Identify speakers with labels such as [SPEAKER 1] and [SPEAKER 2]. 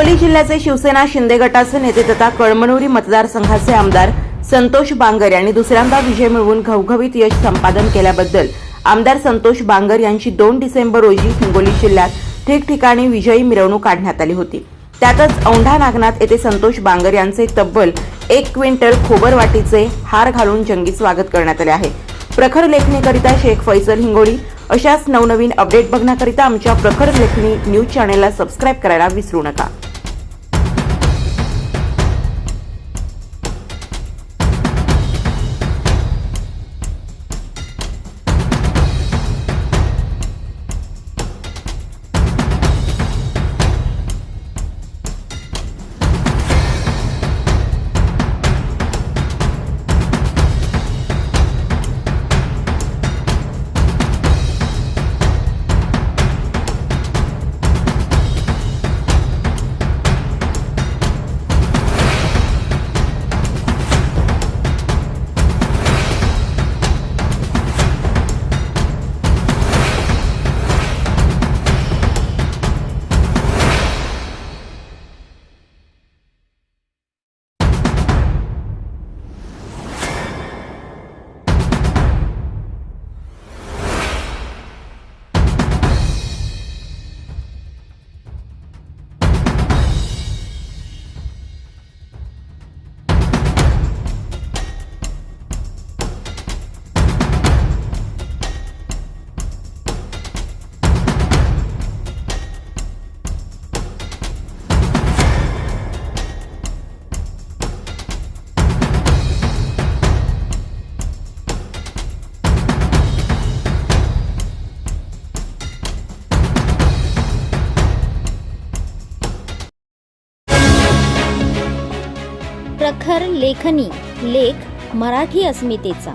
[SPEAKER 1] हिंगोली जिल्ह्याचे शिवसेना शिंदे गटाचे नेते तथा कळमनुरी मतदारसंघाचे आमदार संतोष बांगर यांनी दुसऱ्यांदा विजय मिळवून घवघवीत यश संपादन केल्याबद्दल आमदार संतोष बांगर यांची दोन डिसेंबर रोजी हिंगोली जिल्ह्यात ठिकठिकाणी विजयी मिरवणूक काढण्यात आली होती. त्यातच औंढा नागनाथ येथे संतोष बांगर यांचे तब्बल एक क्विंटल खोबरवाटीचे हार घालून जंगी स्वागत करण्यात आले आहे. प्रखर लेखणीकरिता शेख फैसल हिंगोली अशाच नवनवीन अपडेट बघण्याकरिता आमच्या प्रखर लेखणी न्यूज चॅनेलला सबस्क्राईब करायला विसरू नका.
[SPEAKER 2] प्रखर लेखनी लेख मराठी अस्मितेचा.